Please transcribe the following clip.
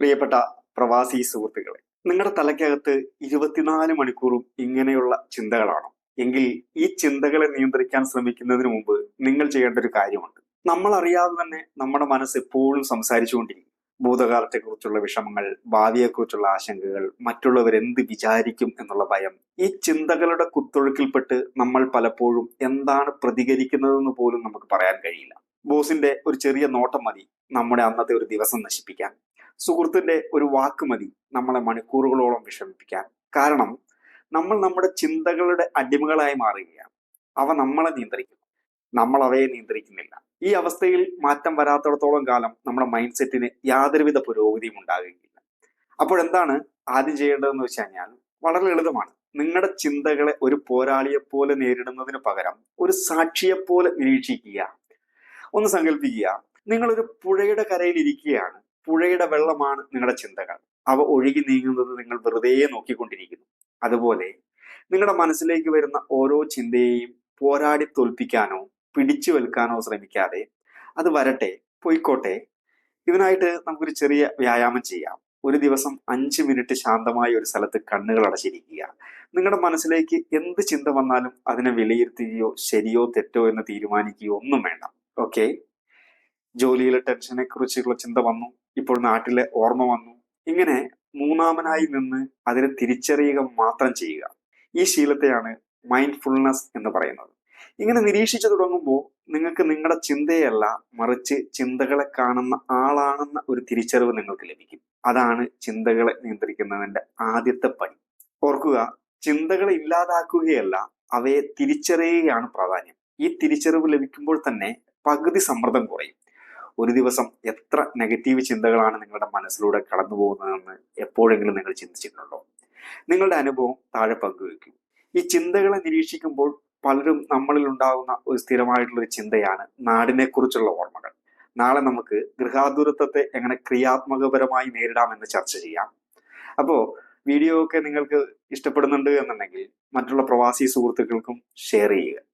പ്രിയപ്പെട്ട പ്രവാസി സുഹൃത്തുക്കളെ നിങ്ങളുടെ തലയ്ക്കകത്ത് ഇരുപത്തിനാല് മണിക്കൂറും ഇങ്ങനെയുള്ള ചിന്തകളാണ്. എങ്കിൽ ഈ ചിന്തകളെ നിയന്ത്രിക്കാൻ ശ്രമിക്കുന്നതിന് മുമ്പ് നിങ്ങൾ ചെയ്യേണ്ട ഒരു കാര്യമുണ്ട്. നമ്മൾ അറിയാതെ തന്നെ നമ്മുടെ മനസ്സ് എപ്പോഴും സംസാരിച്ചുകൊണ്ടിരിക്കും. ഭൂതകാലത്തെക്കുറിച്ചുള്ള വിഷമങ്ങൾ ഭാവിയെക്കുറിച്ചുള്ള ആശങ്കകൾ മറ്റുള്ളവർ എന്ത് വിചാരിക്കും എന്നുള്ള ഭയം ഈ ചിന്തകളുടെ കുത്തൊഴുക്കിൽപ്പെട്ട് നമ്മൾ പലപ്പോഴും എന്താണ് പ്രതികരിക്കുന്നതെന്ന് പോലും നമുക്ക് പറയാൻ കഴിയില്ല. ബോസിന്റെ ഒരു ചെറിയ നോട്ടം മതി നമ്മുടെ അന്നത്തെ ഒരു ദിവസം നശിപ്പിക്കാൻ. സുഹൃത്തിന്റെ ഒരു വാക്ക് മതി നമ്മളെ മണിക്കൂറുകളോളം വിഷമിപ്പിക്കാൻ. കാരണം നമ്മൾ നമ്മുടെ ചിന്തകളുടെ അടിമകളായി മാറുകയാണ്. അവ നമ്മളെ നിയന്ത്രിക്കുന്നു. നമ്മൾ അവയെ നിയന്ത്രിക്കുന്നില്ല. ഈ അവസ്ഥയിൽ മാറ്റം വരാത്തിടത്തോളം കാലം നമ്മുടെ മൈൻഡ് സെറ്റിന് യാതൊരുവിധ പുരോഗതിയും ഉണ്ടാകുകയില്ല. അപ്പോഴെന്താണ് ആദ്യം ചെയ്യേണ്ടതെന്ന് വെച്ച് കഴിഞ്ഞാൽ വളരെ ലളിതമാണ്. നിങ്ങളുടെ ചിന്തകളെ ഒരു പോരാളിയെ പോലെ നേരിടുന്നതിന് പകരം ഒരു സാക്ഷിയെ പോലെ നിരീക്ഷിക്കുക. ഒന്ന് സങ്കല്പിക്കുക നിങ്ങളൊരു പുഴയുടെ കരയിൽ ഇരിക്കുകയാണ്. പുഴയുടെ വെള്ളമാണ് നിങ്ങളുടെ ചിന്തകൾ. അവ ഒഴുകി നീങ്ങുന്നത് നിങ്ങൾ വെറുതെ നോക്കിക്കൊണ്ടിരിക്കുന്നു. അതുപോലെ നിങ്ങളുടെ മനസ്സിലേക്ക് വരുന്ന ഓരോ ചിന്തയെയും പോരാടി തോൽപ്പിക്കാനോ പിടിച്ചു വെൽക്കാനോ ശ്രമിക്കാതെ അത് വരട്ടെ പൊയ്ക്കോട്ടെ. ഇതിനായിട്ട് നമുക്കൊരു ചെറിയ വ്യായാമം ചെയ്യാം. ഒരു ദിവസം അഞ്ച് മിനിറ്റ് ശാന്തമായ ഒരു സ്ഥലത്ത് കണ്ണുകൾ അടച്ചിരിക്കുക. നിങ്ങളുടെ മനസ്സിലേക്ക് എന്ത് ചിന്ത വന്നാലും അതിനെ വിലയിരുത്തുകയോ ശരിയോ തെറ്റോ എന്ന് തീരുമാനിക്കുകയോ ഒന്നും വേണ്ട. ഓക്കെ? ജോലിയിലെ ടെൻഷനെ കുറിച്ചുള്ള ചിന്ത വന്നു. ഇപ്പോൾ നാട്ടിലെ ഓർമ്മ വന്നു. ഇങ്ങനെ മൂന്നാമനായി നിന്ന് അതിനെ തിരിച്ചറിയുക മാത്രം ചെയ്യുക. ഈ ശീലത്തെയാണ് മൈൻഡ്ഫുൾനെസ് എന്ന് പറയുന്നത്. ഇങ്ങനെ നിരീക്ഷിച്ചു തുടങ്ങുമ്പോൾ നിങ്ങൾക്ക് നിങ്ങളുടെ ചിന്തയല്ല മറിച്ച് ചിന്തകളെ കാണുന്ന ആളാണെന്ന ഒരു തിരിച്ചറിവ് നിങ്ങൾക്ക് ലഭിക്കും. അതാണ് ചിന്തകളെ നിയന്ത്രിക്കുന്നതിന്റെ ആദ്യത്തെ പടി. ഓർക്കുക ചിന്തകളെ ഇല്ലാതാക്കുകയല്ല അവയെ തിരിച്ചറിയുകയാണ് പ്രാധാന്യം. ഈ തിരിച്ചറിവ് ലഭിക്കുമ്പോൾ തന്നെ പകുതി സമ്മർദ്ദം കുറയും. ഒരു ദിവസം എത്ര നെഗറ്റീവ് ചിന്തകളാണ് നിങ്ങളുടെ മനസ്സിലൂടെ കടന്നു പോകുന്നതെന്ന് എപ്പോഴെങ്കിലും നിങ്ങൾ ചിന്തിച്ചിട്ടുണ്ടോ? നിങ്ങളുടെ അനുഭവം താഴെ പങ്കുവെക്കും ഈ ചിന്തകളെ നിരീക്ഷിക്കുമ്പോൾ പലരും നമ്മളിൽ ഉണ്ടാകുന്ന ഒരു സ്ഥിരമായിട്ടുള്ള ഒരു ചിന്തയാണ് നാടിനെ കുറിച്ചുള്ള ഓർമ്മകൾ. നാളെ നമുക്ക് ഗൃഹാതുരത്വത്തെ എങ്ങനെ ക്രിയാത്മകപരമായി നേരിടാമെന്ന് ചർച്ച ചെയ്യാം. അപ്പോ വീഡിയോ ഒക്കെ നിങ്ങൾക്ക് ഇഷ്ടപ്പെടുന്നുണ്ട് എന്നുണ്ടെങ്കിൽ മറ്റുള്ള പ്രവാസി സുഹൃത്തുക്കൾക്കും ഷെയർ ചെയ്യുക.